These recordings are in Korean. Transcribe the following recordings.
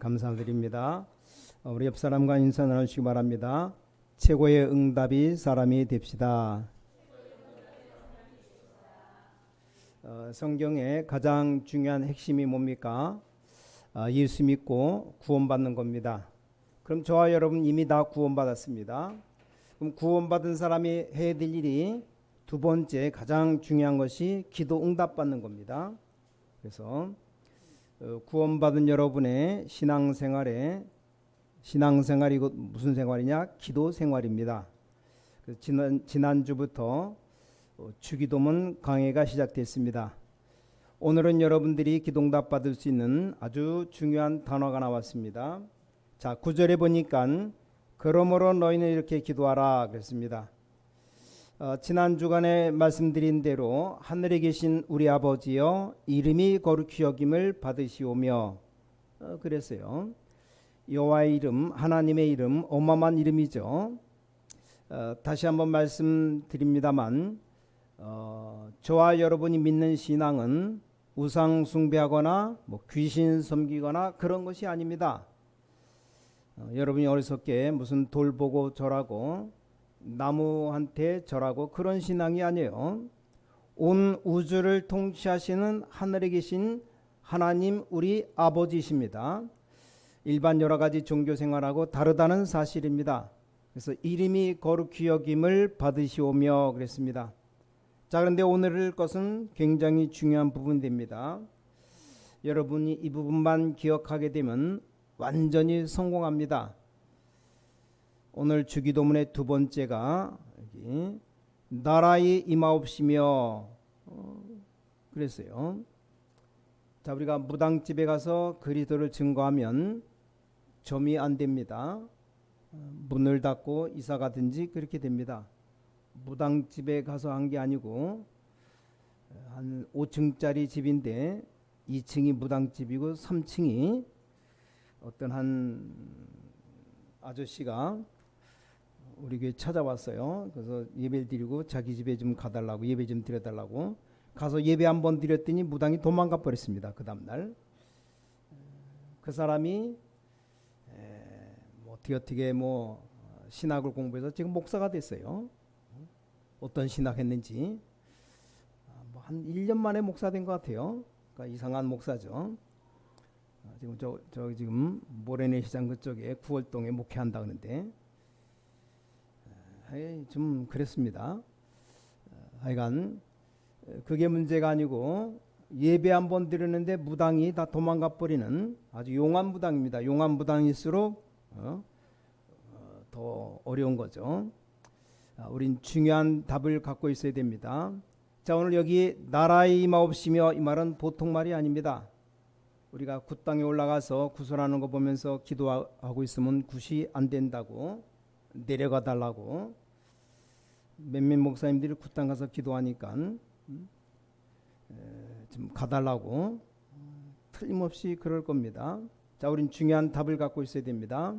감사드립니다. 어, 우리 옆 사람과 인사 나누시기 바랍니다. 최고의 응답이 사람이 됩시다. 어, 성경의 가장 중요한 핵심이 뭡니까? 아, 예수 믿고 구원받는 겁니다. 그럼 저와 여러분 이미 다 구원받았습니다. 그럼 구원받은 사람이 해야 될 일이 두 번째 가장 중요한 것이 기도 응답받는 겁니다. 그래서 어, 구원받은 여러분의 신앙생활에 신앙생활이 곧 무슨 생활이냐? 기도 생활입니다. 그래서 지난 지난주부터 어, 주기도문 강해가 시작됐습니다. 오늘은 여러분들이 기도응답 받을 수 있는 아주 중요한 단어가 나왔습니다. 자, 구절에 보니까 그러므로 너희는 이렇게 기도하라 그랬습니다. 어, 지난 주간에 말씀드린 대로 하늘에 계신 우리 아버지여 이름이 거룩히 여김을 받으시오며 어, 그랬어요. 여호와의 이름 하나님의 이름 어마어마한 이름이죠. 어, 다시 한번 말씀드립니다만 어, 저와 여러분이 믿는 신앙은 우상 숭배하거나 뭐 귀신 섬기거나 그런 것이 아닙니다. 어, 여러분이 어리석게 무슨 돌 보고 절하고 나무한테 절하고 그런 신앙이 아니에요. 온 우주를 통치하시는 하늘에 계신 하나님 우리 아버지십니다. 일반 여러 가지 종교 생활하고 다르다는 사실입니다. 그래서 이름이 거룩히 여김을 받으시오며 그랬습니다. 자, 그런데 오늘 것은 굉장히 중요한 부분입니다. 여러분이 이 부분만 기억하게 되면 완전히 성공합니다. 오늘 주기도문의 두 번째가 여기 나라의 임하옵시며 어, 그랬어요. 자, 우리가 무당집에 가서 그리스도를 증거하면 점이 안 됩니다. 어, 문을 닫고 이사 가든지 그렇게 됩니다. 무당집에 가서 한 게 아니고 한 5층짜리 집인데 2층이 무당집이고 3층이 어떤 한 아저씨가 우리 교회 찾아왔어요. 그래서 예배를 드리고 자기 집에 좀 가달라고 예배 좀 드려달라고 가서 예배 한 번 드렸더니 무당이 도망가 버렸습니다. 그 다음 날. 그 사람이 에, 뭐 어떻게 어떻게 뭐 신학을 공부해서 지금 목사가 됐어요. 어떤 신학 했는지 아, 뭐한 1년 만에 목사 된 것 같아요. 그러니까 이상한 목사죠. 아, 지금 저, 저 지금 모래내 시장 그쪽에 구월동에 목회한다 그러는데 아, 좀 그랬습니다. 아, 하여간 그게 문제가 아니고 예배 한 번 드렸는데 무당이 다 도망가 버리는 아주 용한 무당입니다. 용한 무당일수록 어, 어, 더 어려운 거죠. 아, 우린 중요한 답을 갖고 있어야 됩니다. 자 오늘 여기 나라의 임하옵시며 이 말은 보통 말이 아닙니다. 우리가 굿 땅에 올라가서 구설하는 거 보면서 기도하고 있으면 굿이 안 된다고 내려가 달라고 몇몇 목사님들이 굿땅 가서 기도하니까 음, 좀 가달라고 틀림없이 그럴 겁니다. 자, 우린 중요한 답을 갖고 있어야 됩니다.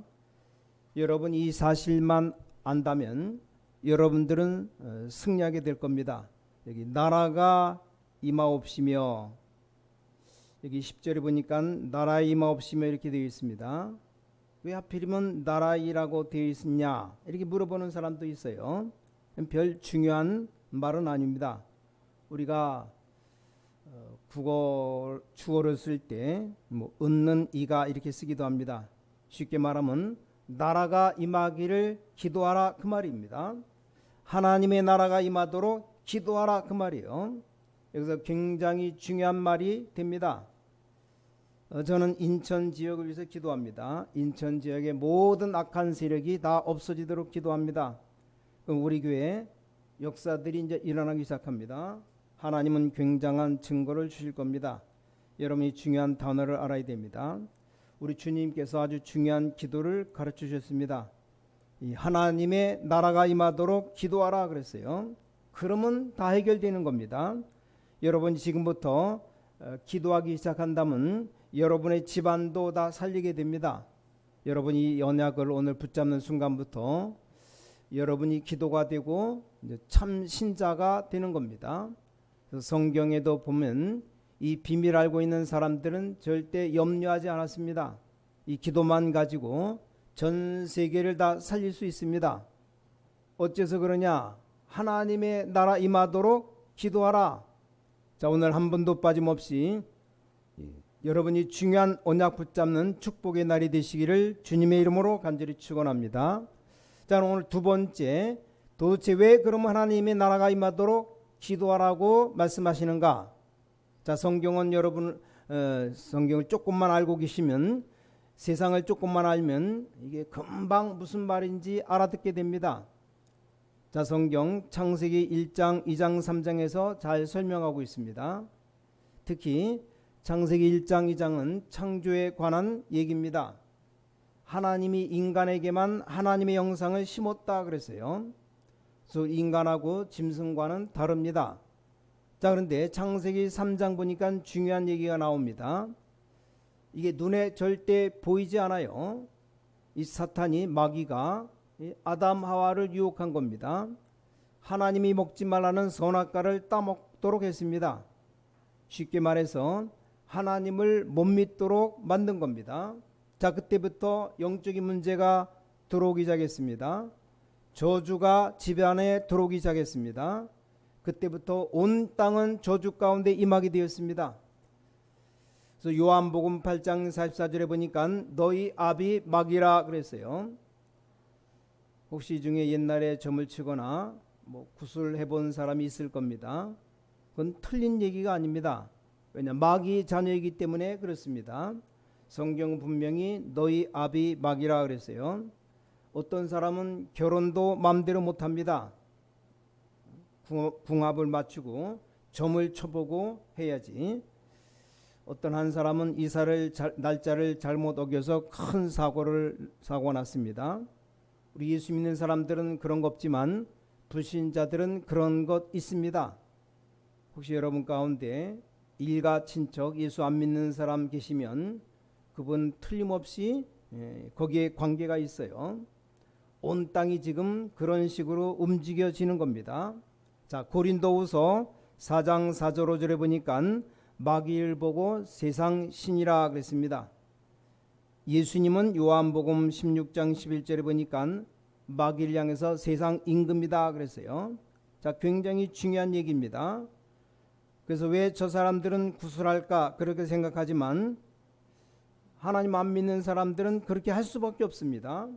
여러분 이 사실만 안다면 여러분들은 어, 승리하게 될 겁니다. 여기 나라가 임하옵시며 여기 10절에 보니까 나라 임하옵시며 이렇게 되어 있습니다. 왜 하필이면 나라이라고 되어 있느냐 이렇게 물어보는 사람도 있어요. 별 중요한 말은 아닙니다. 우리가 어, 국어 주어를 쓸 때뭐 얻는 이가 이렇게 쓰기도 합니다. 쉽게 말하면 나라가 임하기를 기도하라 그 말입니다. 하나님의 나라가 임하도록 기도하라 그 말이에요. 여기서 굉장히 중요한 말이 됩니다. 어, 저는 인천 지역을 위해서 기도합니다. 인천 지역의 모든 악한 세력이 다 없어지도록 기도합니다. 우리 교회 역사들이 이제 일어나기 시작합니다. 하나님은 굉장한 증거를 주실 겁니다. 여러분이 중요한 단어를 알아야 됩니다. 우리 주님께서 아주 중요한 기도를 가르쳐 주셨습니다. 이 하나님의 나라가 임하도록 기도하라 그랬어요. 그러면 다 해결되는 겁니다. 여러분 지금부터 어, 기도하기 시작한다면 여러분의 집안도 다 살리게 됩니다. 여러분이 연약을 오늘 붙잡는 순간부터 여러분이 기도가 되고 참 신자가 되는 겁니다. 성경에도 보면 이 비밀 알고 있는 사람들은 절대 염려하지 않았습니다. 이 기도만 가지고 전 세계를 다 살릴 수 있습니다. 어째서 그러냐? 하나님의 나라 임하도록 기도하라. 자, 오늘 한 번도 빠짐없이 여러분이 중요한 언약 붙잡는 축복의 날이 되시기를 주님의 이름으로 간절히 축원합니다. 자, 오늘 두 번째 도대체 왜 그럼 하나님의 나라가 임하도록 기도하라고 말씀하시는가? 자, 성경은 여러분 어, 성경을 조금만 알고 계시면 세상을 조금만 알면 이게 금방 무슨 말인지 알아듣게 됩니다. 자, 성경 창세기 1장, 2장, 3장에서 잘 설명하고 있습니다. 특히 창세기 1장, 2장은 창조에 관한 얘기입니다. 하나님이 인간에게만 하나님의 영상을 심었다 그랬어요. 그래서 인간하고 짐승과는 다릅니다. 자, 그런데 창세기 3장 보니까 중요한 얘기가 나옵니다. 이게 눈에 절대 보이지 않아요. 이 사탄이 마귀가 이 아담 하와를 유혹한 겁니다. 하나님이 먹지 말라는 선악과를 따먹도록 했습니다. 쉽게 말해서 하나님을 못 믿도록 만든 겁니다. 자, 그때부터 영적인 문제가 들어오기 시작했습니다. 저주가 집 안에 들어오기 시작했습니다. 그때부터 온 땅은 저주 가운데 임하게 되었습니다. 그래서 요한복음 8장 44절에 보니까 너희 아비 마귀라 그랬어요. 혹시 이 중에 옛날에 점을 치거나 뭐 구슬 해 본 사람이 있을 겁니다. 그건 틀린 얘기가 아닙니다. 왜냐 마귀 자녀이기 때문에 그렇습니다. 성경은 분명히 너희 아비 마귀라 그랬어요. 어떤 사람은 결혼도 마음대로 못 합니다. 궁합을 맞추고 점을 쳐보고 해야지. 어떤 한 사람은 이사를 잘, 날짜를 잘못 어겨서 큰 사고를 사고 났습니다. 우리 예수 믿는 사람들은 그런 거 없지만 불신자들은 그런 것 있습니다. 혹시 여러분 가운데 일가 친척 예수 안 믿는 사람 계시면 그분 틀림없이 예, 거기에 관계가 있어요. 온 땅이 지금 그런 식으로 움직여지는 겁니다. 자, 고린도후서 4장 4절 5절에 보니까 마귀를 보고 세상 신이라 그랬습니다. 예수님은 요한복음 16장 11절에 보니까 마귀를 향해서 세상 임금이다 그랬어요. 자, 굉장히 중요한 얘기입니다. 그래서 왜 저 사람들은 구술할까 그렇게 생각하지만 하나님 안 믿는 사람들은 그렇게 할 수밖에 없습니다.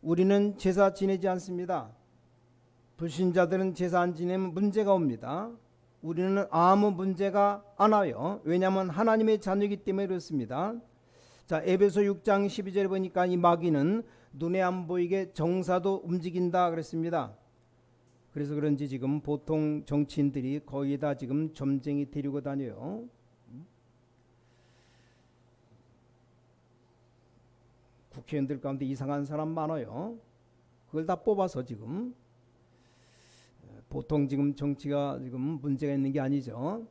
우리는 제사 지내지 않습니다. 불신자들은 제사 안 지내면 문제가 옵니다. 우리는 아무 문제가 안 와요. 왜냐하면 하나님의 자녀이기 때문에 그렇습니다. 자, 에베소 6장 12절에 보니까 이 마귀는 눈에 안 보이게 정사도 움직인다 그랬습니다. 그래서 그런지 지금 보통 정치인들이 거의 다 지금 점쟁이 데리고 다녀요. 국회의원들 가운데 이상한 사람 많아요. 그걸 다 뽑아서 지금 보통 지금 정치가 지금 문제가 있는 게 아니죠.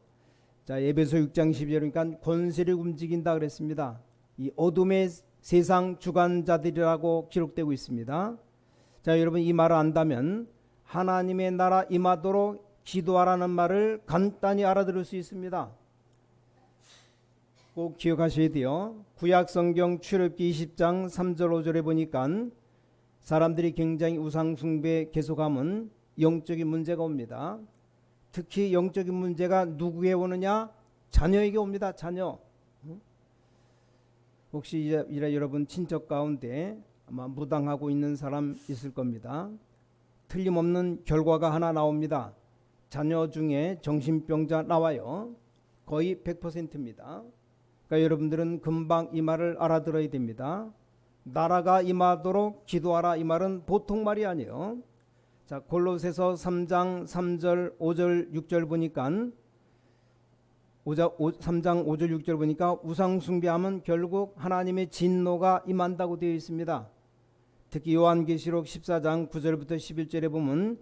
자, 에베소 6장 12절이니까 권세를 움직인다 그랬습니다. 이 어둠의 세상 주관자들이라고 기록되고 있습니다. 자, 여러분 이 말을 안다면 하나님의 나라 임하도록 기도하라는 말을 간단히 알아들을 수 있습니다. 꼭 기억하셔야 돼요. 구약 성경 출애굽기 20장 3절 5절에 보니까 사람들이 굉장히 우상 숭배 계속하면 영적인 문제가 옵니다. 특히 영적인 문제가 누구에 오느냐? 자녀에게 옵니다. 자녀. 혹시 이래 여러분 친척 가운데 아마 무당하고 있는 사람 있을 겁니다. 틀림없는 결과가 하나 나옵니다. 자녀 중에 정신병자 나와요. 거의 100%입니다. 그러니까 여러분들은 금방 이 말을 알아들어야 됩니다. 나라가 임하도록 기도하라 이 말은 보통 말이 아니에요. 자, 골로새서 3장 3절 5절 6절 보니까 3장 5절 6절 보니까 우상 숭배하면 결국 하나님의 진노가 임한다고 되어 있습니다. 특히 요한계시록 14장 9절부터 11절에 보면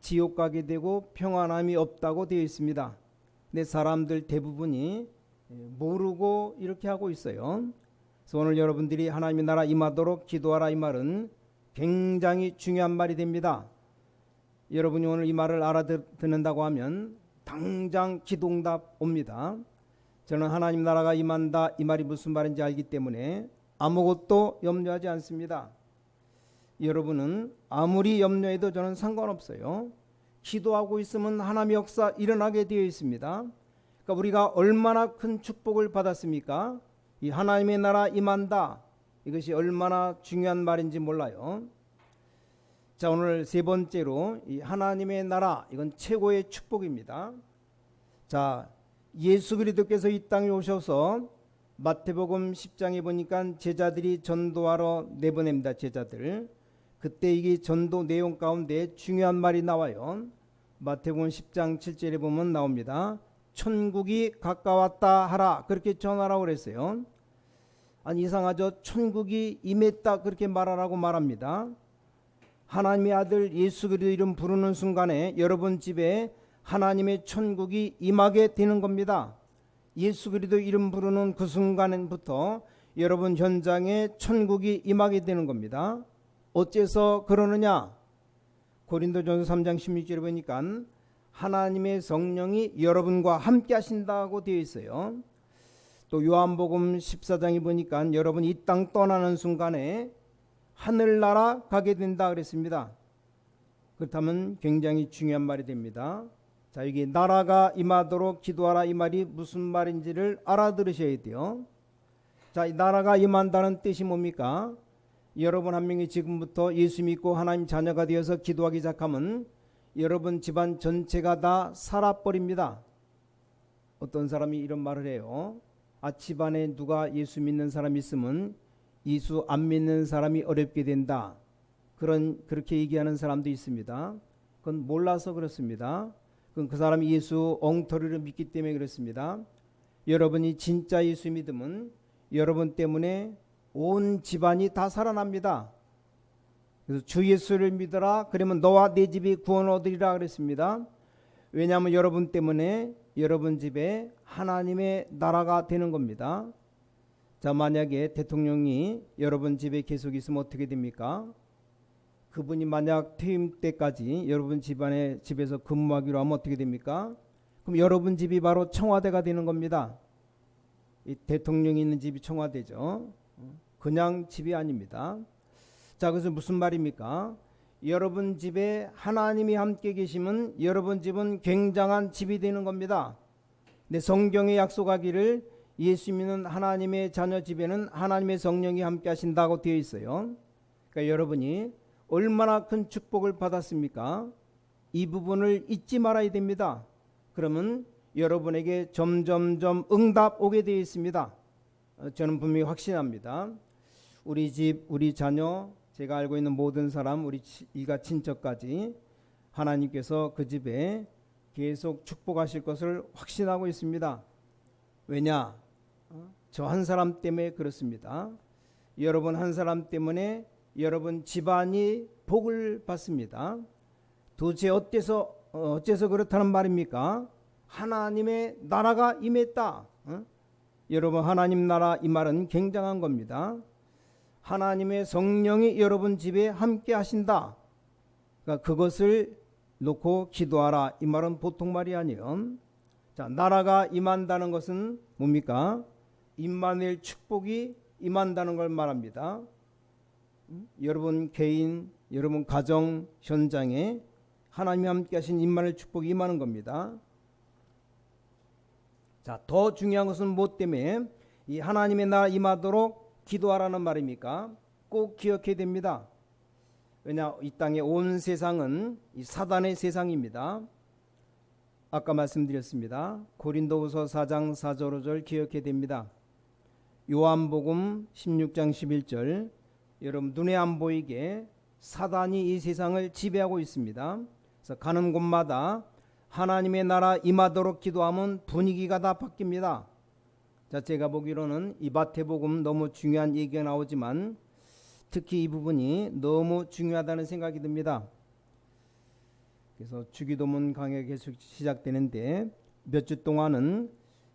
지옥 가게 되고 평안함이 없다고 되어 있습니다. 근데 사람들 대부분이 모르고 이렇게 하고 있어요. 그래서 오늘 여러분들이 하나님의 나라 임하도록 기도하라 이 말은 굉장히 중요한 말이 됩니다. 여러분이 오늘 이 말을 알아듣는다고 하면 당장 기동답 옵니다. 저는 하나님 나라가 임한다 이 말이 무슨 말인지 알기 때문에 아무것도 염려하지 않습니다. 여러분은 아무리 염려해도 저는 상관없어요. 기도하고 있으면 하나님의 역사 일어나게 되어 있습니다. 그러니까 우리가 얼마나 큰 축복을 받았습니까? 이 하나님의 나라 임한다. 이것이 얼마나 중요한 말인지 몰라요. 자, 오늘 세 번째로 이 하나님의 나라 이건 최고의 축복입니다. 자, 예수 그리스도께서 이 땅에 오셔서 마태복음 10장에 보니까 제자들이 전도하러 내보냅니다. 제자들. 그때 이게 전도 내용 가운데 중요한 말이 나와요. 마태복음 10장 7절에 보면 나옵니다. 천국이 가까웠다 하라 그렇게 전하라고 그랬어요. 아니 이상하죠. 천국이 임했다 그렇게 말하라고 말합니다. 하나님의 아들 예수 그리스도 이름 부르는 순간에 여러분 집에 하나님의 천국이 임하게 되는 겁니다. 예수 그리스도 이름 부르는 그 순간부터 여러분 현장에 천국이 임하게 되는 겁니다. 어째서 그러느냐? 고린도전서 3장 16절에 보니까 하나님의 성령이 여러분과 함께 하신다고 되어 있어요. 또 요한복음 14장에 보니까 여러분 이 땅 떠나는 순간에 하늘나라 가게 된다 그랬습니다. 그렇다면 굉장히 중요한 말이 됩니다. 자, 여기 나라가 임하도록 기도하라 이 말이 무슨 말인지를 알아들으셔야 돼요. 자, 이 나라가 임한다는 뜻이 뭡니까? 여러분 한 명이 지금부터 예수 믿고 하나님 자녀가 되어서 기도하기 시작하면 여러분 집안 전체가 다 살아버립니다. 어떤 사람이 이런 말을 해요. 아, 집안에 누가 예수 믿는 사람이 있으면 예수 안 믿는 사람이 어렵게 된다. 그런 그렇게 얘기하는 사람도 있습니다. 그건 몰라서 그렇습니다. 그건 그 사람이 예수 엉터리를 믿기 때문에 그렇습니다. 여러분이 진짜 예수 믿으면 여러분 때문에 온 집안이 다 살아납니다. 그래서 주 예수를 믿어라. 그러면 너와 내 집이 구원 얻으리라 그랬습니다. 왜냐하면 여러분 때문에 여러분 집에 하나님의 나라가 되는 겁니다. 자, 만약에 대통령이 여러분 집에 계속 있으면 어떻게 됩니까? 그분이 만약 퇴임 때까지 여러분 집안에 집에서 근무하기로 하면 어떻게 됩니까? 그럼 여러분 집이 바로 청와대가 되는 겁니다. 이 대통령이 있는 집이 청와대죠. 그냥 집이 아닙니다. 자, 그래서 무슨 말입니까? 여러분 집에 하나님이 함께 계시면 여러분 집은 굉장한 집이 되는 겁니다. 근데 성경에 약속하기를 예수 믿는 하나님의 자녀 집에는 하나님의 성령이 함께 하신다고 되어 있어요. 그러니까 여러분이 얼마나 큰 축복을 받았습니까? 이 부분을 잊지 말아야 됩니다. 그러면 여러분에게 점점점 응답 오게 되어 있습니다. 어, 저는 분명히 확신합니다. 우리 집, 우리 자녀, 제가 알고 있는 모든 사람, 우리 이가 친척까지 하나님께서 그 집에 계속 축복하실 것을 확신하고 있습니다. 왜냐? 저 한 사람 때문에 그렇습니다. 여러분 한 사람 때문에 여러분 집안이 복을 받습니다. 도대체 어때서 어째서 그렇다는 말입니까? 하나님의 나라가 임했다. 어? 여러분 하나님 나라 이 말은 굉장한 겁니다. 하나님의 성령이 여러분 집에 함께 하신다. 그러니까 그것을 놓고 기도하라. 이 말은 보통 말이 아니에요. 자, 나라가 임한다는 것은 뭡니까? 임마누엘 축복이 임한다는 걸 말합니다. 음? 여러분 개인, 여러분 가정 현장에 하나님이 함께 하신 임마누엘 축복이 임하는 겁니다. 자, 더 중요한 것은 뭐 때문에 이 하나님의 나라 임하도록 기도하라는 말입니까? 꼭 기억해야 됩니다. 왜냐 이 땅의 온 세상은 이 사단의 세상입니다. 아까 말씀드렸습니다. 고린도후서 4장 4절 5절 기억해야 됩니다. 요한복음 16장 11절 여러분 눈에 안 보이게 사단이 이 세상을 지배하고 있습니다. 그래서 가는 곳마다 하나님의 나라 임하도록 기도하면 분위기가 다 바뀝니다. 자, 제가 보기로는 이 마태복음 너무 중요한 얘기가 나오지만 특히 이 부분이 너무 중요하다는 생각이 듭니다. 그래서 주기도문 강의 계속 시작되는데 몇 주 동안은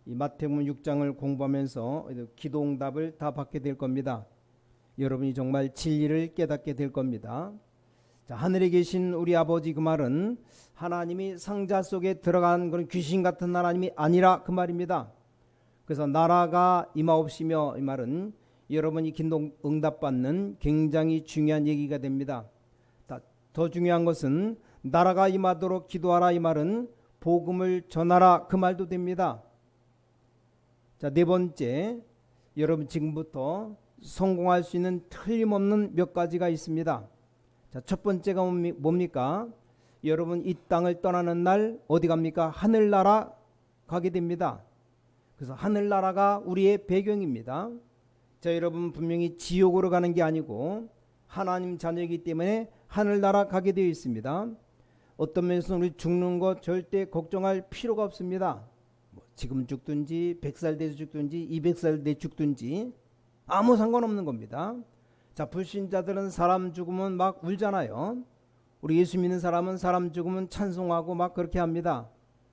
이 마태복음 6장을 공부하면서 기도응답을 다 받게 될 겁니다. 여러분이 정말 진리를 깨닫게 될 겁니다. 자, 하늘에 계신 우리 아버지 그 말은 하나님이 상자 속에 들어간 그런 귀신 같은 하나님이 아니라 그 말입니다. 그래서 나라가 임하옵시며 이 말은 여러분이 기도 응답받는 굉장히 중요한 얘기가 됩니다. 다- 더 중요한 것은 나라가 임하도록 기도하라 이 말은 복음을 전하라 그 말도 됩니다. 자, 네 번째 여러분 지금부터 성공할 수 있는 틀림없는 몇 가지가 있습니다. 자, 첫 번째가 뭡니- 뭡니까? 여러분 이 땅을 떠나는 날 어디 갑니까? 하늘나라 가게 됩니다. 그래서 하늘나라가 우리의 배경입니다. 자, 여러분 분명히 지옥으로 가는 게 아니고 하나님 자녀이기 때문에 하늘나라 가게 되어 있습니다. 어떤 면에서 우리 죽는 것 절대 걱정할 필요가 없습니다. 뭐 지금 죽든지 100살 돼서 죽든지 200살 돼 죽든지 아무 상관없는 겁니다. 자, 불신자들은 사람 죽으면 막 울잖아요. 우리 예수 믿는 사람은 사람 죽으면 찬송하고 막 그렇게 합니다.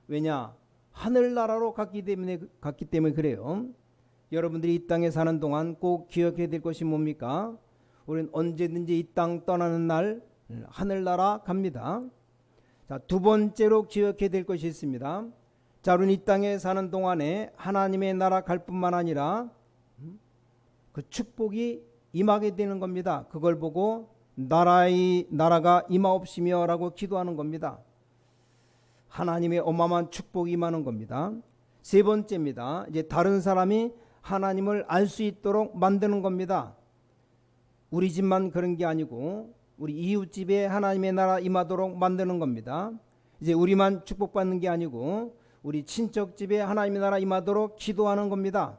왜냐? 하늘나라로 갔기 때문에 갔기 때문에 그래요. 여러분들이 이 땅에 사는 동안 꼭 기억해야 될 것이 뭡니까? 우리는 언제든지 이 땅 떠나는 날 하늘나라 갑니다. 자, 두 번째로 기억해야 될 것이 있습니다. 자, 우리는 이 땅에 사는 동안에 하나님의 나라 갈 뿐만 아니라 음, 그 축복이 임하게 되는 겁니다. 그걸 보고 나라의 나라가 임하옵시며라고 기도하는 겁니다. 하나님의 어마어마한 축복이 임하는 겁니다. 세 번째입니다. 이제 다른 사람이 하나님을 알 수 있도록 만드는 겁니다. 우리 집만 그런 게 아니고 우리 이웃 집에 하나님의 나라 임하도록 만드는 겁니다. 이제 우리만 축복받는 게 아니고 우리 친척 집에 하나님의 나라 임하도록 기도하는 겁니다.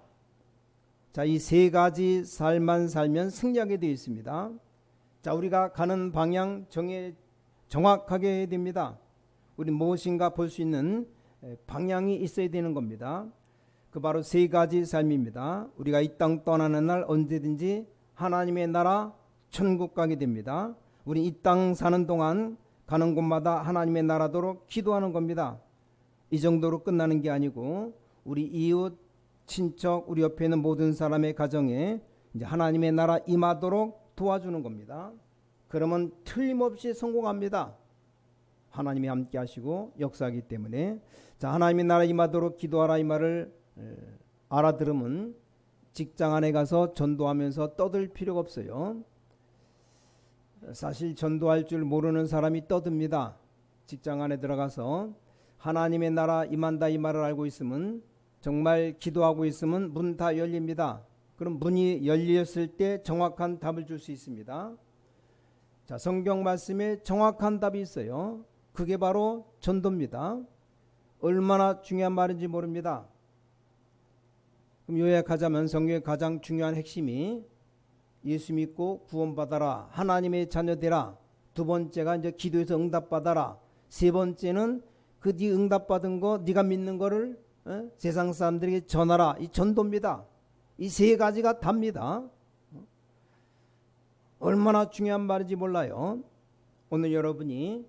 자, 이 세 가지 삶만 살면 승리하게 되어 있습니다. 자, 우리가 가는 방향 정해 정확하게 해야 됩니다. 우리 무엇인가 볼 수 있는 에, 방향이 있어야 되는 겁니다. 그 바로 세 가지 삶입니다. 우리가 이 땅 떠나는 날 언제든지 하나님의 나라 천국 가게 됩니다. 우리 이 땅 사는 동안 가는 곳마다 하나님의 나라도록 기도하는 겁니다. 이 정도로 끝나는 게 아니고 우리 이웃 친척 우리 옆에 있는 모든 사람의 가정에 이제 하나님의 나라 임하도록 도와주는 겁니다. 그러면 틀림없이 성공합니다. 하나님이 함께 하시고 역사하기 때문에 자 하나님의 나라 임하도록 기도하라 이 말을 에, 알아들으면 직장 안에 가서 전도하면서 떠들 필요가 없어요. 사실 전도할 줄 모르는 사람이 떠듭니다. 직장 안에 들어가서 하나님의 나라 임한다 이 말을 알고 있으면 정말 기도하고 있으면 문 다 열립니다. 그럼 문이 열렸을 때 정확한 답을 줄 수 있습니다. 자, 성경 말씀에 정확한 답이 있어요. 그게 바로 전도입니다. 얼마나 중요한 말인지 모릅니다. 그럼 요약하자면 성경의 가장 중요한 핵심이 예수 믿고 구원받아라. 하나님의 자녀 되라. 두 번째가 이제 기도에서 응답받아라. 세 번째는 그 네 응답받은 거 네가 믿는 거를 어? 세상 사람들에게 전하라. 이 전도입니다. 이 세 가지가 답니다. 얼마나 중요한 말인지 몰라요. 오늘 여러분이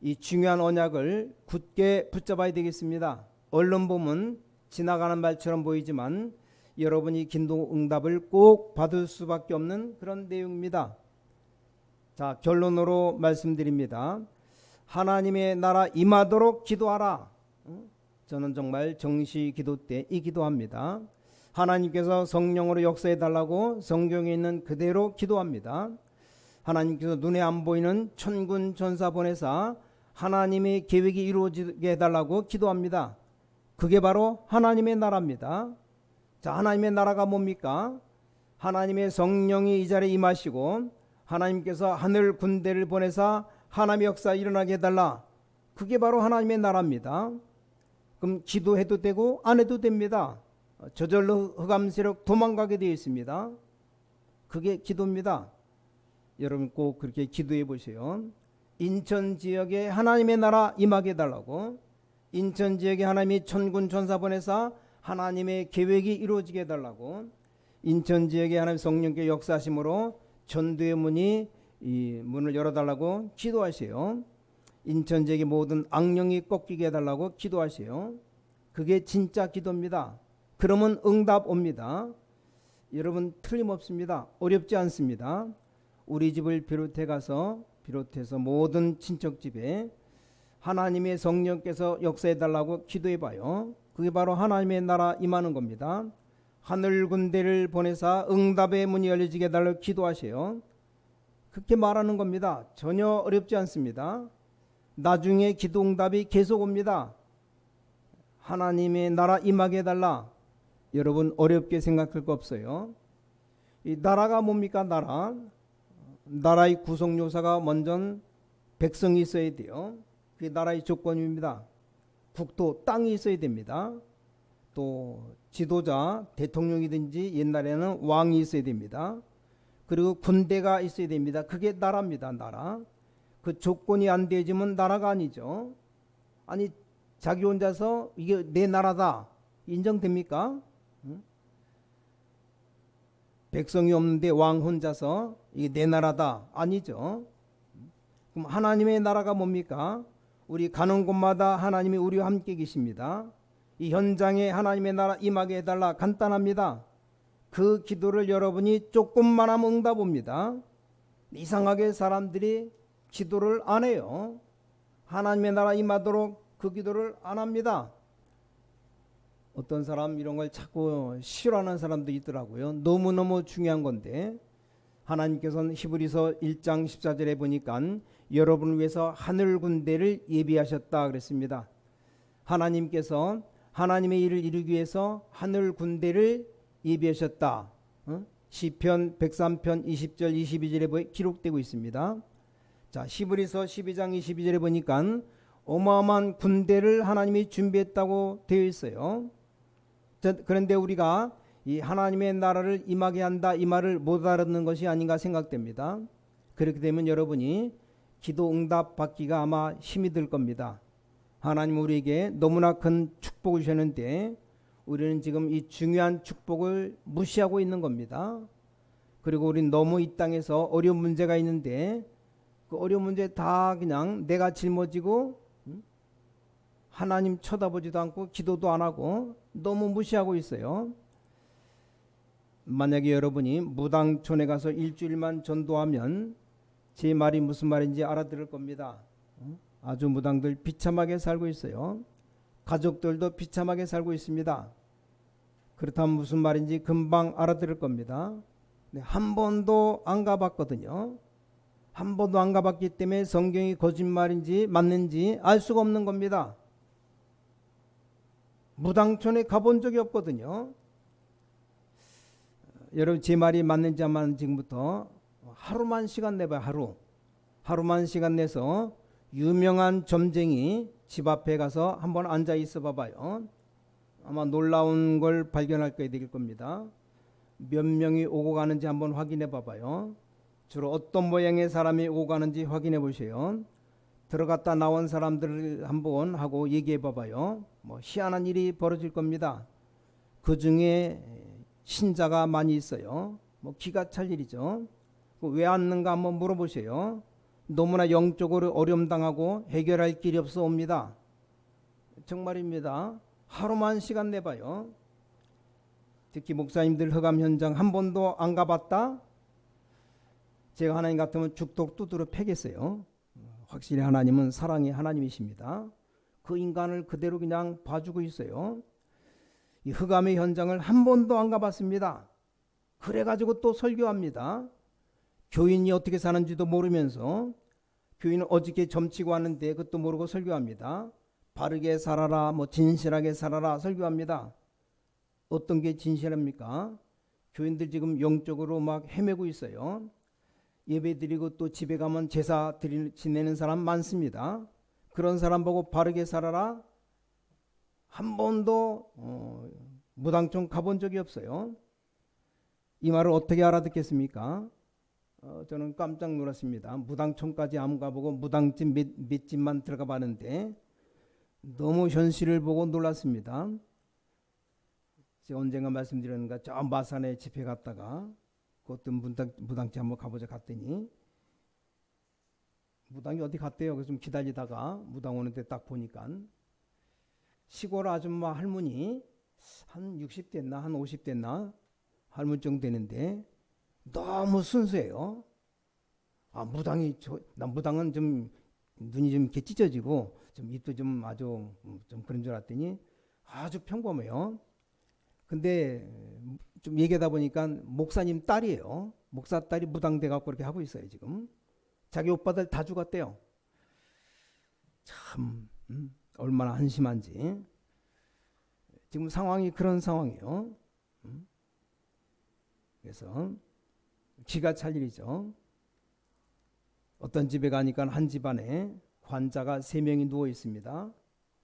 이 중요한 언약을 굳게 붙잡아야 되겠습니다. 언론 보면 지나가는 말처럼 보이지만 여러분이 긴도 응답을 꼭 받을 수밖에 없는 그런 내용입니다. 자, 결론으로 말씀드립니다. 하나님의 나라 임하도록 기도하라. 어? 저는 정말 정시 기도 때 이 기도합니다. 하나님께서 성령으로 역사해 달라고 성경에 있는 그대로 기도합니다. 하나님께서 눈에 안 보이는 천군 전사 보내사 하나님의 계획이 이루어지게 해달라고 기도합니다. 그게 바로 하나님의 나라입니다. 자, 하나님의 나라가 뭡니까? 하나님의 성령이 이 자리에 임하시고 하나님께서 하늘 군대를 보내사 하나님의 역사 일어나게 해달라. 그게 바로 하나님의 나라입니다. 그럼 기도해도 되고 안 해도 됩니다. 저절로 흑암 세력 도망가게 되어 있습니다. 그게 기도입니다. 여러분 꼭 그렇게 기도해 보세요. 인천 지역에 하나님의 나라 임하게 해달라고 인천 지역에 하나님이 천군 천사 보내사 하나님의 계획이 이루어지게 해달라고 인천 지역에 하나님 성령께 역사하심으로 전도의 문이 이 문을 열어달라고 기도하세요. 인천 지역의 모든 악령이 꺾이게 해달라고 기도하세요. 그게 진짜 기도입니다. 그러면 응답 옵니다. 여러분 틀림없습니다. 어렵지 않습니다. 우리 집을 비롯해 가서 비롯해서 모든 친척 집에 하나님의 성령께서 역사해 달라고 기도해 봐요. 그게 바로 하나님의 나라 임하는 겁니다. 하늘 군대를 보내사 응답의 문이 열려지게 해달라고 기도하세요. 그렇게 말하는 겁니다. 전혀 어렵지 않습니다. 나중에 기도 응답이 계속 옵니다. 하나님의 나라 임하게 해달라. 여러분 어렵게 생각할 거 없어요. 이 나라가 뭡니까 나라? 나라의 구성 요소가 먼저 백성이 있어야 돼요. 그게 나라의 조건입니다. 국토 땅이 있어야 됩니다. 또 지도자 대통령이든지 옛날에는 왕이 있어야 됩니다. 그리고 군대가 있어야 됩니다. 그게 나라입니다. 나라. 그 조건이 안 되지면 나라가 아니죠. 아니 자기 혼자서 이게 내 나라다 인정됩니까? 응? 백성이 없는데 왕 혼자서 이게 내 나라다 아니죠. 그럼 하나님의 나라가 뭡니까? 우리 가는 곳마다 하나님이 우리와 함께 계십니다. 이 현장에 하나님의 나라 임하게 해달라 간단합니다. 그 기도를 여러분이 조금만 하면 응답 옵니다. 이상하게 사람들이 기도를 안 해요. 하나님의 나라 임하도록 그 기도를 안 합니다. 어떤 사람 이런 걸 자꾸 싫어하는 사람도 있더라고요. 너무너무 중요한 건데 하나님께서는 히브리서 1장 14절에 보니까 여러분을 위해서 하늘 군대를 예비하셨다 그랬습니다. 하나님께서 하나님의 일을 이루기 위해서 하늘 군대를 예비하셨다. 어? 시편 103편 20절 22절에 기록되고 있습니다. 자, 히브리서 12장 22절에 보니까 어마어마한 군대를 하나님이 준비했다고 되어 있어요. 자, 그런데 우리가 이 하나님의 나라를 임하게 한다 이 말을 못 알아듣는 것이 아닌가 생각됩니다. 그렇게 되면 여러분이 기도 응답 받기가 아마 힘이 들 겁니다. 하나님 우리에게 너무나 큰 축복을 주셨는데 우리는 지금 이 중요한 축복을 무시하고 있는 겁니다. 그리고 우리는 너무 이 땅에서 어려운 문제가 있는데 그 어려운 문제 다 그냥 내가 짊어지고 음? 하나님 쳐다보지도 않고 기도도 안 하고 너무 무시하고 있어요. 만약에 여러분이 무당촌에 가서 일주일만 전도하면 제 말이 무슨 말인지 알아들을 겁니다. 어? 아주 무당들 비참하게 살고 있어요. 가족들도 비참하게 살고 있습니다. 그렇다면 무슨 말인지 금방 알아들을 겁니다. 네, 한 번도 안 가봤거든요. 한 번도 안 가봤기 때문에 성경이 거짓말인지 맞는지 알 수가 없는 겁니다. 무당촌에 가본 적이 없거든요. 여러분 제 말이 맞는지 안 맞는지 지금부터 하루만 시간 내봐요. 하루. 하루만 시간 내서 유명한 점쟁이 집 앞에 가서 한번 앉아 있어 봐봐요. 아마 놀라운 걸 발견할 거게 될 겁니다. 몇 명이 오고 가는지 한번 확인해 봐봐요. 주로 어떤 모양의 사람이 오고 가는지 확인해 보세요. 들어갔다 나온 사람들을 한번 하고 얘기해 봐봐요. 뭐 희한한 일이 벌어질 겁니다. 그 중에 신자가 많이 있어요. 뭐 기가 찰 일이죠. 왜 왔는가 한번 물어보세요. 너무나 영적으로 어려움 당하고 해결할 길이 없어 옵니다. 정말입니다. 하루만 시간 내봐요. 특히 목사님들 흑암 현장 한 번도 안 가봤다? 제가 하나님 같으면 죽독 두드려 패겠어요. 확실히 하나님은 사랑의 하나님이십니다. 그 인간을 그대로 그냥 봐주고 있어요. 이 흑암의 현장을 한 번도 안 가봤습니다. 그래가지고 또 설교합니다. 교인이 어떻게 사는지도 모르면서 교인은 어저께 점치고 왔는데 그것도 모르고 설교합니다. 바르게 살아라, 뭐 진실하게 살아라 설교합니다. 어떤 게 진실합니까? 교인들 지금 영적으로 막 헤매고 있어요. 예배 드리고 또 집에 가면 제사 드리, 지내는 사람 많습니다. 그런 사람 보고 바르게 살아라. 한 번도 어, 무당촌 가본 적이 없어요. 이 말을 어떻게 알아듣겠습니까? 어, 저는 깜짝 놀랐습니다. 무당촌까지 안 가보고 무당집 몇, 몇 집만 들어가 봤는데 너무 현실을 보고 놀랐습니다. 제가 언젠가 말씀드렸는가 저 마산에 집회 갔다가 그 어떤 무당, 무당집 한번 가보자 갔더니 무당이 어디 갔대요. 그래서 좀 기다리다가 무당 오는데 딱 보니까 시골 아줌마 할머니 한 60 됐나 한 50 됐나 할머니 정도 되는데 너무 순수해요. 아 무당이 저, 나 무당은 좀 눈이 좀 이렇게 찢어지고 좀 입도 좀 아주 좀 그런 줄 알았더니 아주 평범해요. 근데 좀 얘기하다 보니까 목사님 딸이에요. 목사 딸이 무당돼 갖고 그렇게 하고 있어요 지금. 자기 오빠들 다 죽었대요. 참 음, 얼마나 한심한지. 지금 상황이 그런 상황이에요. 음. 그래서 기가 찰 일이죠. 어떤 집에 가니까 한 집안에 환자가 세 명이 누워 있습니다.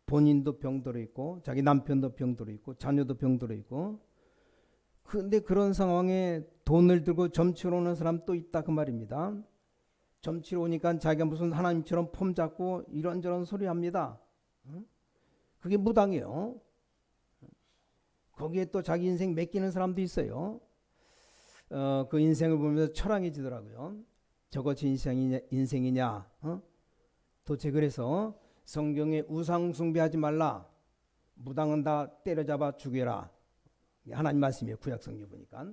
본인도 병들어 있고 자기 남편도 병들어 있고 자녀도 병들어 있고 근데 그런 상황에 돈을 들고 점치러 오는 사람 또 있다 그 말입니다. 점치러 오니까 자기가 무슨 하나님처럼 폼 잡고 이런저런 소리 합니다. 응? 그게 무당이에요. 거기에 또 자기 인생 맡기는 사람도 있어요. 어, 그 인생을 보면서 철학해지더라고요. 저것이 인생이냐, 인생이냐? 어? 도대체 그래서 성경에 우상 숭배하지 말라. 무당은 다 때려잡아 죽여라. 하나님 말씀이에요. 구약 성경 보니까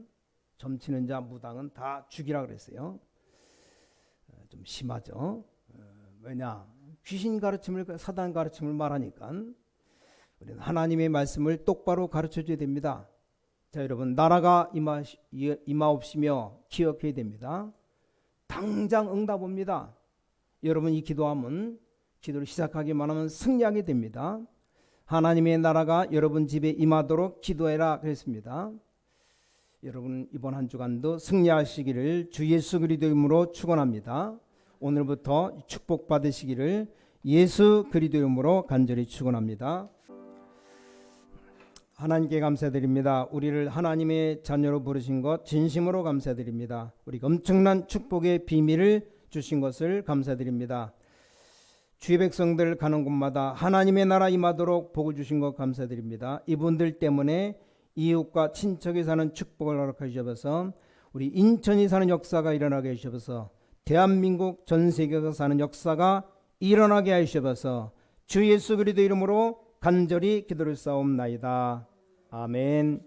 점치는 자 무당은 다 죽이라 그랬어요. 어, 좀 심하죠. 어, 왜냐? 귀신 가르침을 사단 가르침을 말하니까 우리는 하나님의 말씀을 똑바로 가르쳐 줘야 됩니다. 자, 여러분 나라가 임하, 임하옵시며 기억해야 됩니다. 당장 응답 옵니다. 여러분 이 기도하면 기도를 시작하기만 하면 승리하게 됩니다. 하나님의 나라가 여러분 집에 임하도록 기도해라 그랬습니다. 여러분 이번 한 주간도 승리하시기를 주 예수 그리스도 이름으로 축원합니다. 오늘부터 축복 받으시기를 예수 그리스도 이름으로 간절히 축원합니다. 하나님께 감사드립니다. 우리를 하나님의 자녀로 부르신 것 진심으로 감사드립니다. 우리가 엄청난 축복의 비밀을 주신 것을 감사드립니다. 주의 백성들 가는 곳마다 하나님의 나라 임하도록 복을 주신 것 감사드립니다. 이분들 때문에 이웃과 친척이 사는 축복을 허락해 주셔서 우리 인천이 사는 역사가 일어나게 해주셔서 대한민국 전 세계가 사는 역사가 일어나게 하셔서 주 예수 그리스도 이름으로 간절히 기도를 싸움나이다. 아멘.